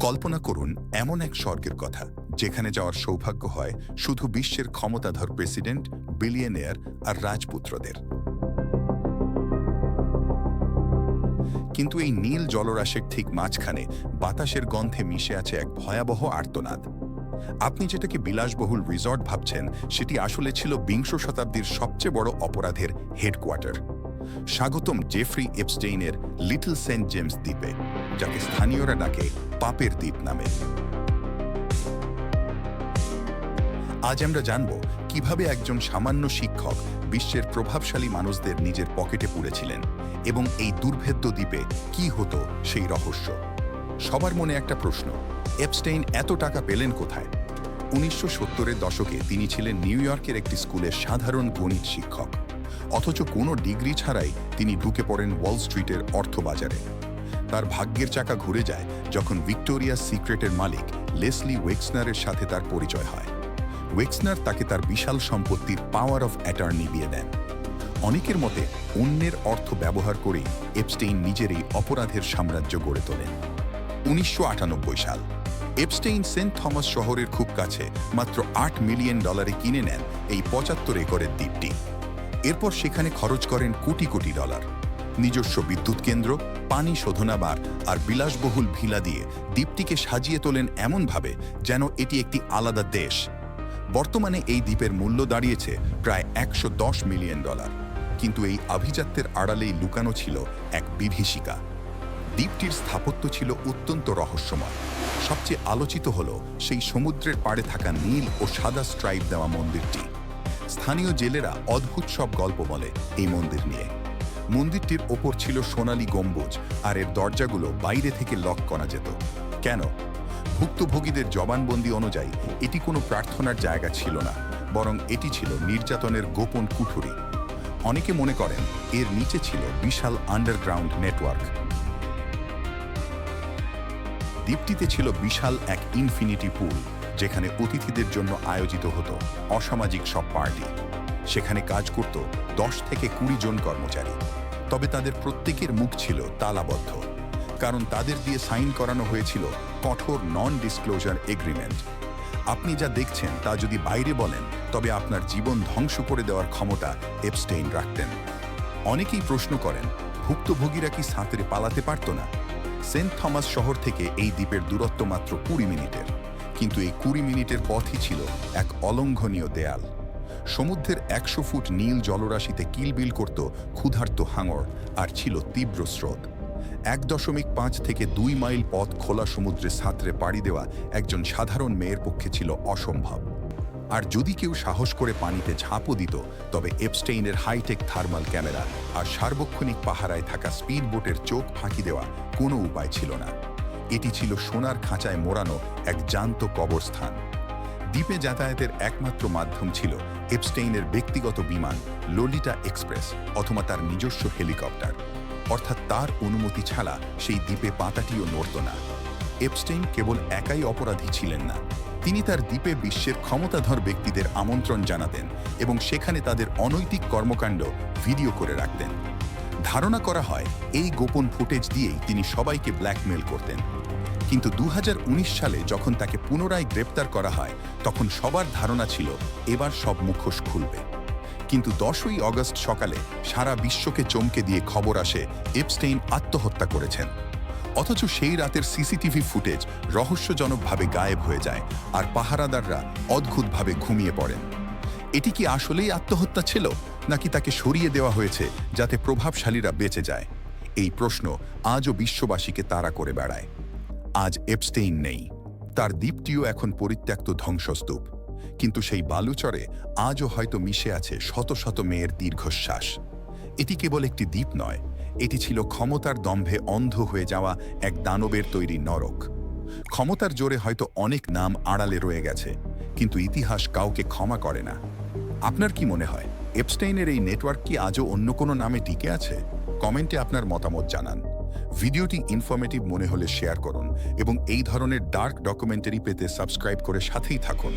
কল্পনা করুন এমন এক স্বর্গের কথা। যেখানে যাওয়ার সৌভাগ্য হয় শুধু বিশ্বের ক্ষমতাধর প্রেসিডেন্ট, বিলিয়নিয়ার আর রাজপুত্রদের। কিন্তু এই নীল জলরাশের ঠিক মাঝখানে বাতাসের গন্ধে মিশে আছে এক ভয়াবহ আর্তনাদ। আপনি যেটাকে বিলাসবহুল রিসর্ট ভাবছেন, সেটি আসলে ছিল বিংশ শতাব্দীর সবচেয়ে বড় অপরাধের হেডকোয়ার্টার। স্বাগতম জেফ্রি এপস্টেইনের লিটল সেন্ট জেমস দ্বীপে, যাকে স্থানীয়রা ডাকে পাপের দ্বীপ নামে। আজ আমরা জানব কীভাবে একজন সামান্য শিক্ষক বিশ্বের প্রভাবশালী মানুষদের নিজের পকেটে পুড়েছিলেন এবং এই দুর্ভেদ্য দ্বীপে কি হতো সেই রহস্য। সবার মনে একটা প্রশ্ন, এপস্টেইন এত টাকা পেলেন কোথায়? উনিশশো সত্তরের দশকে তিনি ছিলেন নিউ ইয়র্কের একটি স্কুলের সাধারণ গণিত শিক্ষক। অথচ কোনো ডিগ্রি ছাড়াই তিনি ঢুকে পড়েন ওয়াল স্ট্রিটের অর্থবাজারে। তার ভাগ্যের চাকা ঘুরে যায় যখন ভিক্টোরিয়া সিক্রেটের মালিক লেসলি ওয়েক্সনারের সাথে তার পরিচয় হয়। ওয়েক্সনার তাকে তার বিশাল সম্পত্তির পাওয়ার অফ অ্যাটর্নি দিয়ে দেন। অনেকের মতে, অন্যের অর্থ ব্যবহার করে এপস্টেইন নিজের এই অপরাধের সাম্রাজ্য গড়ে তোলেন। উনিশশো আটানব্বই সাল এপস্টেইন সেন্ট থমাস শহরের খুব কাছে মাত্র আট মিলিয়ন ডলারে কিনে নেন এই পঁচাত্তর একরের দ্বীপটি। এরপর সেখানে খরচ করেন কোটি কোটি ডলার। নিজস্ব বিদ্যুৎ কেন্দ্র, পানি শোধনাবার আর বিলাসবহুল ভিলা দিয়ে দ্বীপটিকে সাজিয়ে তোলেন এমনভাবে যেন এটি একটি আলাদা দেশ। বর্তমানে এই দ্বীপের মূল্য দাঁড়িয়েছে প্রায় একশো দশ মিলিয়ন ডলার। কিন্তু এই আভিজাত্যের আড়ালেই লুকানো ছিল এক বিভীষিকা। দ্বীপটির স্থাপত্য ছিল অত্যন্ত রহস্যময়। সবচেয়ে আলোচিত হল সেই সমুদ্রের পাড়ে থাকা নীল ও সাদা স্ট্রাইপ দেওয়া মন্দিরটি। স্থানীয় জেলেরা অদ্ভুত সব গল্প বলে এই মন্দির নিয়ে। মন্দিরটির ওপর ছিল সোনালী গম্বুজ আর এর দরজাগুলো বাইরে থেকে লক করা যেত। কেন? ভুক্তভোগীদের জবানবন্দি অনুযায়ী, এটি কোনো প্রার্থনার জায়গা ছিল না, বরং এটি ছিল নির্যাতনের গোপন কুঠুরি। অনেকে মনে করেন, এর নিচে ছিল বিশাল আন্ডারগ্রাউন্ড নেটওয়ার্ক। দ্বীপটিতে ছিল বিশাল এক ইনফিনিটি পুল, যেখানে অতিথিদের জন্য আয়োজিত হতো অসামাজিক সব পার্টি। সেখানে কাজ করত দশ থেকে কুড়ি জন কর্মচারী। তবে তাদের প্রত্যেকের মুখ ছিল তালাবদ্ধ, কারণ তাদের দিয়ে সাইন করানো হয়েছিল কঠোর নন ডিসক্লোজার এগ্রিমেন্ট আপনি যা দেখছেন তা যদি বাইরে বলেন, তবে আপনার জীবন ধ্বংস করে দেওয়ার ক্ষমতা এপস্টেইন রাখতেন। অনেকেই প্রশ্ন করেন, ভুক্তভোগীরা কি সাঁতরে পালাতে পারত না? সেন্ট থমাস শহর থেকে এই দ্বীপের দূরত্ব মাত্র কুড়ি মিনিটের। কিন্তু এই কুড়ি মিনিটের পথই ছিল এক অলঙ্ঘনীয় দেয়াল। সমুদ্রের একশো ফুট নীল জলরাশিতে কিলবিল করত ক্ষুধার্ত হাঙর, আর ছিল তীব্র স্রোত। এক দশমিক পাঁচ থেকে দুই মাইল পথ খোলা সমুদ্রে সাঁতরে পাড়ি দেওয়া একজন সাধারণ মেয়ের পক্ষে ছিল অসম্ভব। আর যদি কেউ সাহস করে পানিতে ঝাঁপও দিত, তবে এপস্টেইনের হাইটেক থার্মাল ক্যামেরা আর সার্বক্ষণিক পাহারায় থাকা স্পিড বোটের চোখ ফাঁকি দেওয়া কোনো উপায় ছিল না। এটি ছিল সোনার খাঁচায় মোড়ানো এক জান্ত কবরস্থান। দ্বীপে যাতায়াতের একমাত্র মাধ্যম ছিল এপস্টেইনের ব্যক্তিগত বিমান লোলিটা এক্সপ্রেস অথবা তার নিজস্ব হেলিকপ্টার। অর্থাৎ তার অনুমতি ছাড়া সেই দ্বীপে পাতাটিও নড়ত না। এপস্টেইন কেবল একাই অপরাধী ছিলেন না। তিনি তার দ্বীপে বিশ্বের ক্ষমতাধর ব্যক্তিদের আমন্ত্রণ জানাতেন এবং সেখানে তাদের অনৈতিক কর্মকাণ্ড ভিডিও করে রাখতেন। ধারণা করা হয়, এই গোপন ফুটেজ দিয়েই তিনি সবাইকে ব্ল্যাকমেল করতেন। কিন্তু দু হাজার উনিশ সালে যখন তাকে পুনরায় গ্রেপ্তার করা হয়, তখন সবার ধারণা ছিল, এবার সব মুখোশ খুলবে। কিন্তু দশই অগস্ট সকালে সারা বিশ্বকে চমকে দিয়ে খবর আসে এপস্টেইন আত্মহত্যা করেছেন। অথচ সেই রাতের সিসিটিভি ফুটেজ রহস্যজনকভাবে গায়েব হয়ে যায় আর পাহারাদাররা অদ্ভুতভাবে ঘুমিয়ে পড়েন। এটি কি আসলেই আত্মহত্যা ছিল, নাকি তাকে সরিয়ে দেওয়া হয়েছে যাতে প্রভাবশালীরা বেঁচে যায়? এই প্রশ্ন আজও বিশ্ববাসীকে তাড়া করে বেড়ায়। আজ এপস্টেইন নেই। তার দ্বীপটিও এখন পরিত্যক্ত ধ্বংসস্তূপ। কিন্তু সেই বালুচরে আজও হয়তো মিশে আছে শত শত মেয়ের দীর্ঘশ্বাস। এটি কেবল একটি দ্বীপ নয়, এটি ছিল ক্ষমতার দম্ভে অন্ধ হয়ে যাওয়া এক দানবের তৈরি নরক। ক্ষমতার জোরে হয়তো অনেক নাম আড়ালে রয়ে গেছে, কিন্তু ইতিহাস কাউকে ক্ষমা করে না। আপনার কি মনে হয়, এপস্টেইনের এই নেটওয়ার্ক কি আজও অন্য কোনো নামে টিকে আছে? কমেন্টে আপনার মতামত জানান। ভিডিওটি ইনফরমেটিভ মনে হলে শেয়ার করুন এবং এই ধরনের ডার্ক ডকুমেন্টারি পেতে সাবস্ক্রাইব করে সাথেই থাকুন।